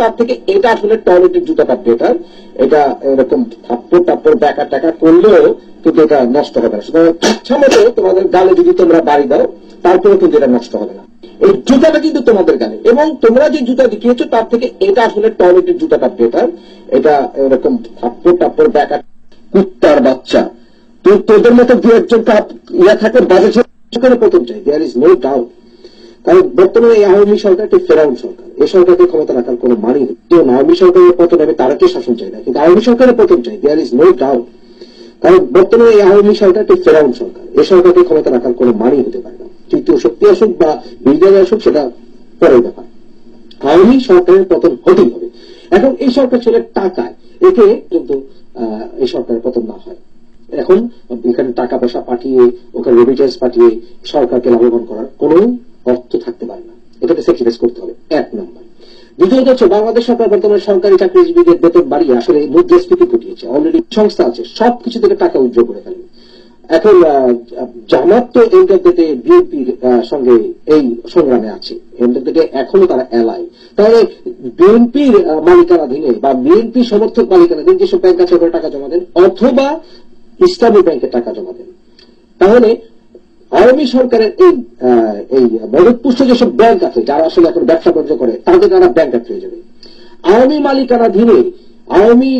তার থেকে এটা আসলে টয়লেটের বেটার এটা এরকম থাপ্পড় টাপ্পড়, ব্যাকা টাকা করলেও কিন্তু এটা নষ্ট হবে না। সুতরাং ইচ্ছা মতো তোমাদের গালে যদি তোমরা বাড়ি দাও কিন্তু এটা নষ্ট হবে না। এই জুতাটা কিন্তু তোমাদের গালে। এবং তোমরা যে জুতা দেখিয়েছো, তার থেকে এটা আসলে টয়লেটের জুতাটা বেটার এটা এরকম থাপ্পড় টাপ্পড়, ব্যাকা কুত্তার বাচ্চা। তো তোদের মতো দু একজন ইয়া থাকে, বাজে সেখানে প্রথম চাই। দেয়ার ইজ নো ডাউট কারণ বর্তমানে এই আওয়ামী সরকার একটি ফেরাউন সরকার। এই সরকারকে ক্ষমতা রাখার কোনো মানি নেই। তো আওয়ামী সরকারের পতন আমি তারাকে শাসন চাই না, কিন্তু আওয়ামী সরকারের পতন চাই দেয়ার ইজ নো ডাউট কারণ বর্তমানে এই আওয়ামী সরকার একটি ফেরাউন সরকার। এই সরকারকে ক্ষমতা রাখার কোনো মানি হতে পারে না। তৃতীয় শক্তি আসুক বা বিরোধী আসুক, সেটা পরের ব্যাপার। আওয়ামী সরকারের পতন হতেই হবে। এখন এই সরকার ছিল টাকায়, একে কিন্তু এই সরকারের পতন না হয়। এখন এখানে টাকা পয়সা পাঠিয়ে, ওখানে রেমিটেন্স পাঠিয়ে সরকারকে লাভবান করার কোনো অর্থ থাকতে পারে না। এটাকে স্যাক্রিফাইস করতে হবে। এক নম্বর। দ্বিতীয়ত হচ্ছে, বাংলাদেশ সরকার বর্তমানে সরকারি চাকরিজীবীদের বেতন বাড়িয়ে আসলে মুদ্রাস্ফীতি ঘটিয়েছে অলরেডি সংস্থা আছে, সবকিছু থেকে টাকা উজ্জ্বল করে ফেলেন এখন জামাত তো এন্ড বিএনপির সঙ্গে এই সংগ্রামে আছে। এন্ড এখনও তারা এলাই তাহলে বিএনপির মালিকানাধীনে বা বিএনপি সমর্থক মালিকানাধীন যেসব ব্যাংক আছে ওখানে টাকা জমা দেন, অথবা ইসলামী ব্যাংকে টাকা জমা দেন। তাহলে আওয়ামী সরকারের এই এই মদতপুষ্ট যেসব ব্যাংক আছে, যারা আসলে এখন ব্যবসা বাণিজ্য করে, তাদের তারা ব্যাংক হয়ে যাবে। আওয়ামী মালিকানাধীনে আওয়ামী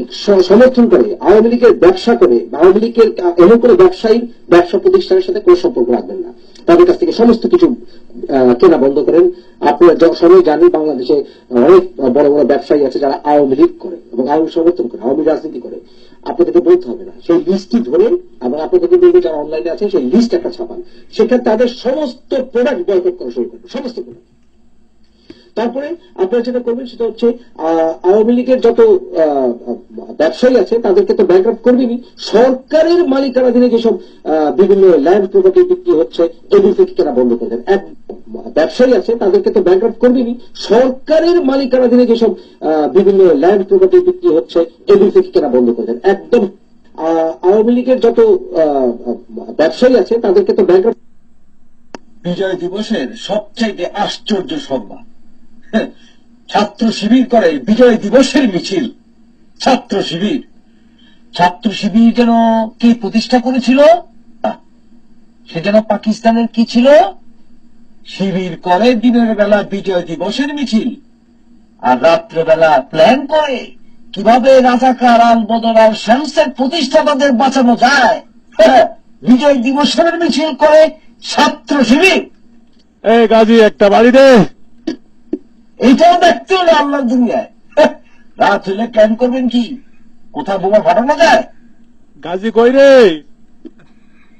সমর্থন করে, আওয়ামী লীগের ব্যবসা করে, আওয়ামী লীগের এমন কোনো ব্যবসায়ী, ব্যবসা প্রতিষ্ঠানের সাথে কোনো সম্পর্ক রাখবেন না। তাদের কাছ থেকে সমস্ত কিছু কেনা বন্ধ করেন। আপনারা সবাই জানেন, বাংলাদেশে অনেক বড় বড় ব্যবসায়ী আছে যারা আওয়ামী লীগ করে এবং আওয়ামী সমর্থন করে, আওয়ামী রাজনীতি করে। আপনাদেরকে বলতে হবে না। সেই লিস্টটি ধরে এবং আপনাদেরকে বলবে যারা অনলাইনে আছে সেই লিস্ট একটা ছাপান। সেখানে তাদের সমস্ত প্রোডাক্ট বয়কট করা শুরু করবে সমস্ত প্রোডাক্ট তারপরে আপনারা যেটা করবেন সেটা হচ্ছে আওয়ামী লীগের যত ব্যবসায়ী আছে, তাদেরকে তো ব্যাংক করবেনি সরকারের মালিকানাধীনে যেসব বিভিন্ন ল্যান্ড প্রপার্টি বিক্রি হচ্ছে, এগুলো থেকে কেনা বন্ধ করে দেন। এক ব্যবসায়ী আছে তাদেরকে তো ব্যাংক করবেনি সরকারের মালিকানাধীনে যেসব বিভিন্ন ল্যান্ড প্রপার্টি বিক্রি হচ্ছে এগুলো থেকে কেনা বন্ধ করে দেন। একদম আওয়ামী লীগের যত ব্যবসায়ী আছে তাদেরকে তো ব্যাংক বিজয় দিবসের সবচাইতে আশ্চর্য সংবাদ। হ্যাঁ, ছাত্র শিবির করে বিজয় দিবসের মিছিল। ছাত্র শিবির। ছাত্র শিবির যেন কে প্রতিষ্ঠা করেছিল? সে যেন পাকিস্তানের কি ছিল? শিবির করে দিনের বেলা বিজয় দিবসের মিছিল। আর রাত্রেবেলা প্ল্যান করে কীভাবে রাজাকার আল বদর আর শামসের প্রতিষ্ঠাতাদের বাঁচানো যায়। বিজয় দিবসের মিছিল করে ছাত্র শিবির। এই গাজী একটা বাড়ি দে। এইটাও দেখতে হলো আল্লাহ দুনিয়ায়। রাত হলে ক্যাম্প করবেন কি? কোথায় বোমা ফাটানো যায়? গাজী কই রে?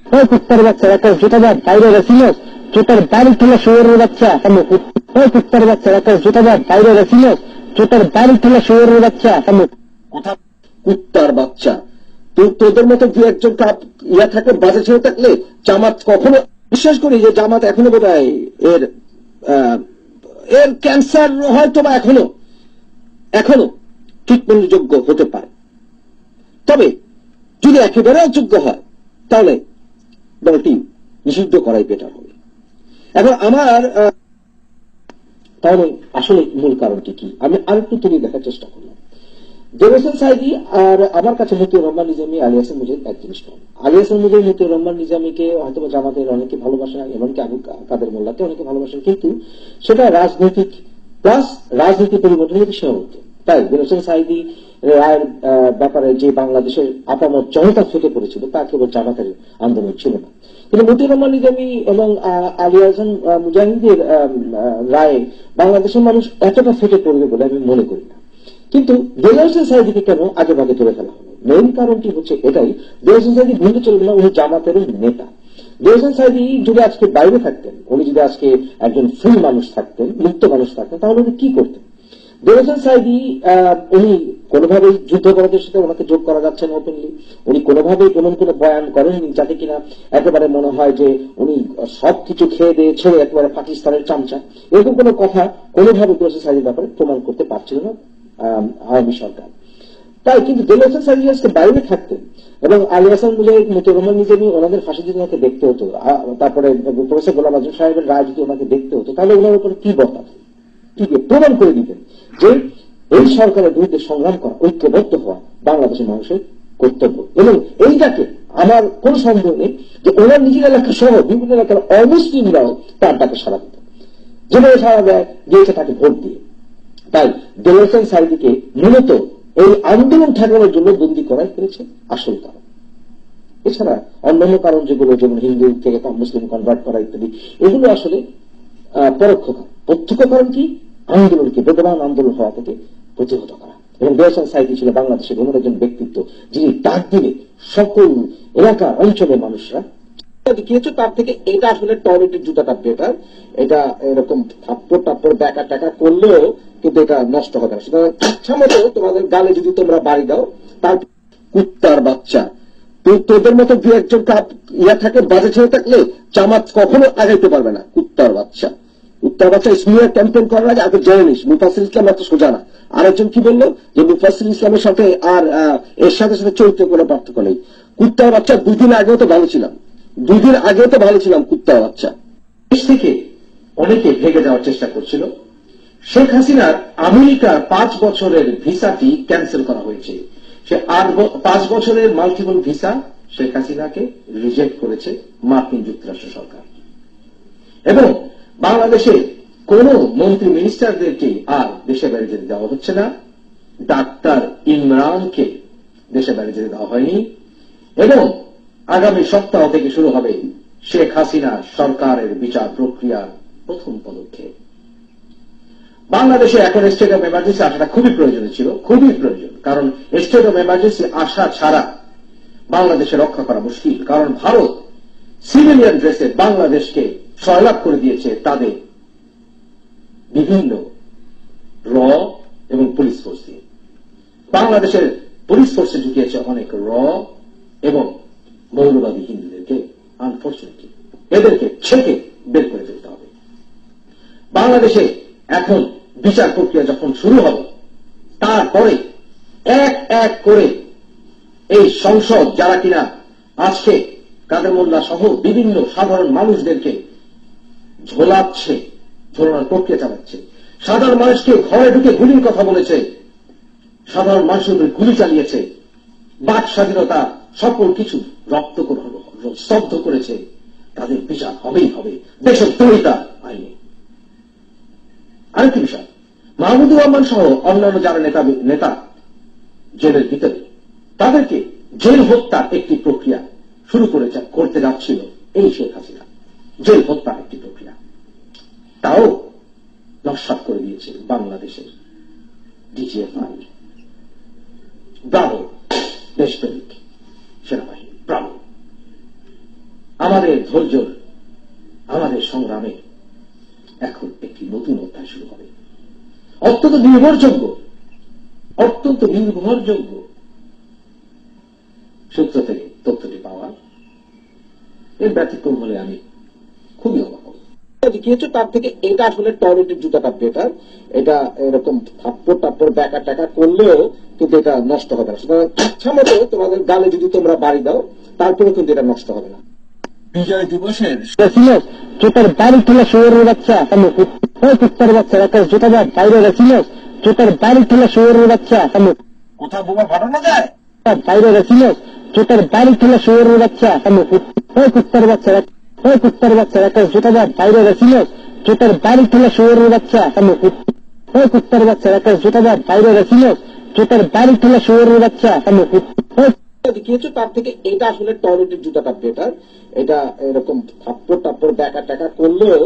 ওই কুত্তার বাচ্চা একটা জুতা বাইরে রেছিল জুতার বাড়ি ঠেলে শুয়োরের বাচ্চা ওই কুত্তার বাচ্চা একটা জুতা বাদ বাইরে রেছিল জুতার বাড়ি ঠেলে শুয়োরের বাচ্চা কোথায় কুত্তার বাচ্চা। তোদের মতো দু একজন ইয়া থাকে, বাজে ছেড়ে থাকলে জামাত কখনো বিশ্বাস করি যে জামাত এখনও বোধ এর এর ক্যান্সার হয়তো বা এখনও এখনও ট্রিটমেন্ট যোগ্য হতে পারে। তবে যদি একেবারে অযোগ্য হয়, তাহলে দলটি নিষিদ্ধ করাই বেটার হবে। এখন আমার তাহলে আসলে মূল কারণটি কি? আমি আরেকটু তুলে দেখার চেষ্টা করলাম। দেবসেন সাইদি আর আমার কাছে মতিউর রহমান নিজামী, আলী হাসান মুজিব এক জিনিস নয়। আলী হাসান মুজিব মতিউর রহমান নিজামীকে হয়তো জামাতের অনেকে ভালোবাসেন, এমনকি আবু কাদের মোল্লাকে অনেকে ভালোবাসেন, কিন্তু সেটা রাজনৈতিক প্লাস রাজনীতি পরিবর্তনের সীমাবদ্ধ। তাই দেবসেন সাইদি রায়ের ব্যাপারে যে বাংলাদেশের আপামর জনতা ফেটে পড়েছিল তা কেবল জামাতের আন্দোলন ছিল না। কিন্তু মতিউর রহমান নিজামী এবং আলী হাসান আহ, মুজাহিদের রায়ে বাংলাদেশের মানুষ এতটা ফেটে পড়বে বলে আমি মনে করি না। কিন্তু দেলাউসেন সাইদিকে কেন আগে ভাগে ধরে ফেলা হলো? মেইন কারণটি হচ্ছে এটাই দেলাউসেন সাইদি ভুলতে চলবে না উনি জামাতেরই নেতা। দেলাউসেন সাইদি যদি আজকে বাইরে থাকতেন উনি যদি আজকে একজন ফ্রি মানুষ থাকতেন মুক্ত মানুষ থাকতেন তাহলে উনি কি করতেন? দেলাউসেন সাইদি উনি কোনোভাবেই যুদ্ধাপরাধের সাথে ওনাকে যোগ করা যাচ্ছে না ওপেনলি উনি কোনোভাবেই এমন কোনো বয়ান করেননি যাতে কিনা একেবারে মনে হয় যে উনি সবকিছু খেয়ে দিয়ে ছেড়ে একেবারে পাকিস্তানের চামচা। এরকম কোনো কথা কোনোভাবে দেলাউসেন সাইদির ব্যাপারে প্রমাণ করতে পারছিল না আওয়ামী সরকার। তাই কিন্তু দেল হোসেন সাইদি আজকে বাইরে থাকতেন এবং আলী হাসান মুজাহিদ মতিউর রহমান নিজামী ওনাদের ফাঁসি যদি ওনাকে দেখতে হতো। তারপরে প্রফেসর গোলাম আজম সাহেবের রায় যদি ওনাকে দেখতে হতো। তাহলে ওনার উপর কি বর্তাত কি দিয়ে প্রমাণ করে দিতেন যে এই সরকারের বিরুদ্ধে সংগ্রাম করা, ঐক্যবদ্ধ হওয়া বাংলাদেশের মানুষের কর্তব্য। এবং এইটাকে আমার কোন সন্দেহ নেই যে ওনার নিজের এলাকা সহ বিভিন্ন এলাকার অমুসলিমরাও তার ডাকে সারা দিত। যেভাবে সারা দেয় দিয়েছে তাকে ভোট দিয়ে। তাই দেলোসেন সাইদিকে মূলত এই আন্দোলন ঠেকানোর জন্য বন্দী করাই হয়েছে আসল কারণ। এছাড়া অন্যান্য কারণ যেগুলো, যেমন হিন্দু থেকে মুসলিম কনভার্ট করা ইত্যাদি, এগুলো আসলে পরোক্ষ কারণ। প্রত্যক্ষ কারণ কি? আন্দোলনকে বেদবান আন্দোলন হওয়া থেকে প্রতিহত করা। এবং দেওসান সাইদি ছিল বাংলাদেশের এমন একজন ব্যক্তিত্ব, যিনি ডাক দিলে সকল এলাকা অঞ্চলের মানুষরা তার থেকে এটা আসলে টয়লেটের জুতাটা বেটার এটা। এরকম থাপ্পড় টাপ্পড় ব্যাকা টাকা করলেও কিন্তু এটা নষ্ট হবে না। সুতরাং ইচ্ছা মতো তোমাদের গালে যদি তোমরা বাড়ি দাও, তার কুত্তার বাচ্চা। তোদের মতো দু একজন ইয়া থাকে, বাজে ছেড়ে থাকলে জামাত কখনো আগাইতে পারবে না, কুত্তার বাচ্চা। কুত্তার বাচ্চা ইসমিয়া ক্যাম্পেইন করার আগে আগে জেনে নিস মুফাসিল ইসলাম এত সোজা না। আরেকজন কি বলল? যে মুফাসিল ইসলামের সাথে আর এর সাথে সাথে চরিত্র কোনো পার্থক্য নেই। কুত্তার বাচ্চা দুই দিন আগেও তো ভালো ছিলাম। দুই দিন আগেও তো ভালো ছিলাম কুত্তার বাচ্চা। দেশ থেকে অনেকে ভেগে যাওয়ার চেষ্টা করছিল। শেখ হাসিনার আমেরিকার পাঁচ বছরের ভিসাটি ক্যান্সেল করা হয়েছে। সে আট পাঁচ বছরের মাল্টিপল ভিসা শেখ হাসিনাকে রিজেক্ট করেছে মার্কিন যুক্তরাষ্ট্র সরকার। এবং বাংলাদেশে কোন মন্ত্রী মিনিস্টারদেরকে আর দেশে বাইরে যেতে দেওয়া হচ্ছে না। ডাক্তার ইমরানকে দেশে বাইরে যেতে দেওয়া হয়নি। এবং আগামী সপ্তাহ থেকে শুরু হবে শেখ হাসিনা সরকারের বিচার প্রক্রিয়ার প্রথম পদক্ষেপ। বাংলাদেশে এখন স্টেট অফ এমার্জেন্সি আসাটা খুবই প্রয়োজনীয় ছিল, খুবই প্রয়োজন। কারণ স্টেট অফ এমার্জেন্সি আসা ছাড়া বাংলাদেশে রক্ষা করা মুশকিল। কারণ ভারত সিভিলিয়ান ড্রেসে বাংলাদেশকে সয়লাভ করে দিয়েছে তাদের বিভিন্ন র এবং পুলিশ ফোর্স দিয়ে। বাংলাদেশের পুলিশ ফোর্সে ঢুকিয়েছে অনেক র এবং মৌলবাদী হিন্দুদেরকে আনফর্চুনেটলি এদেরকে ছেকে বের করে ফেলতে হবে। বাংলাদেশে এখন বিচার প্রক্রিয়া যখন শুরু হবে, তারপরে এক এক করে এই সংসদ যারা কিনা আজকে কাদের মোল্লা সহ বিভিন্ন সাধারণ মানুষদেরকে ঝোলাচ্ছে, ঝোলানোর প্রক্রিয়া চালাচ্ছে। সাধারণ মানুষকে ঘরে ঢুকে গুলির কথা বলেছে। সাধারণ মানুষের উপরে গুলি চালিয়েছে। বাক স্বাধীনতা সকল কিছু রক্ত স্তব্ধ করেছে। তাদের বিচার হবেই হবে। দেশের দরিতা আইনে। আরেকটি বিষয়, মাহমুদুর রহমান সহ অন্যান্য যারা নেতা নেতা জেলের ভিতরে, তাদেরকে জেল হত্যা একটি প্রক্রিয়া শুরু করে করতে যাচ্ছিল এই শেখ হাসিনা। জেল হত্যা একটি প্রক্রিয়া। তাও নস্বাত করে দিয়েছে বাংলাদেশের ডিজিএফআই। ব্রাভো দেশপ্রেমিক সেনাবাহিনী ব্রাভো আমাদের ধৈর্য, আমাদের সংগ্রামে এখন একটি নতুন অধ্যায় শুরু হবে। অত্যন্ত নির্ভরযোগ্য অত্যন্ত নির্ভরযোগ্য সূত্র থেকে তথ্যটি পাওয়া এর ব্যতিক্রম হলে আমি খুবই অবাক দেখিয়েছো তার থেকে এটা আসলে টয়লেটের জুতাটা বেটার এটা এরকম থাপ্পড় টাপ্পড় ব্যাকা টাকা করলেও কিন্তু এটা নষ্ট হবে না। সুতরাং ইচ্ছা মতো তোমাদের গালে যদি তোমরা বাড়ি দাও তারপরে কিন্তু এটা নষ্ট হবে না। বিজয় দিবসের ছিল বাড়ি ঠেলা শুয়ারের বাচ্চা আমি কুত্তার বাচ্চা একটা জুতা বাদ বাইরে ছিল জুতার বাড়ি ঠেলা শুয়ারের বাচ্চা আমি কোথাও বোমা ফাটানো যায়? বাইরে ছিল জুতার বাড়ি শুয়ারের বাচ্চা কুত্তার বাচ্চা ওই কুত্তার বাচ্চা একটা জুতা বাদ বাইরে গেছিল। জুতার বাড়ি ঠেলা শুয়ের বাচ্চা, আমি ওই কুত্তার বাচ্চা একটা জুতা বাদ বাইরে গেছিল। জুতার বাড়ি ঠেলা শুয়ের বাচ্চা, আমি দেখিয়েছো তার থেকে এটা আসলে টয়লেটের জুতাটা বেটার এটা এরকম থাপ্পড় টাপ্পড় দেখা টাকা করলেও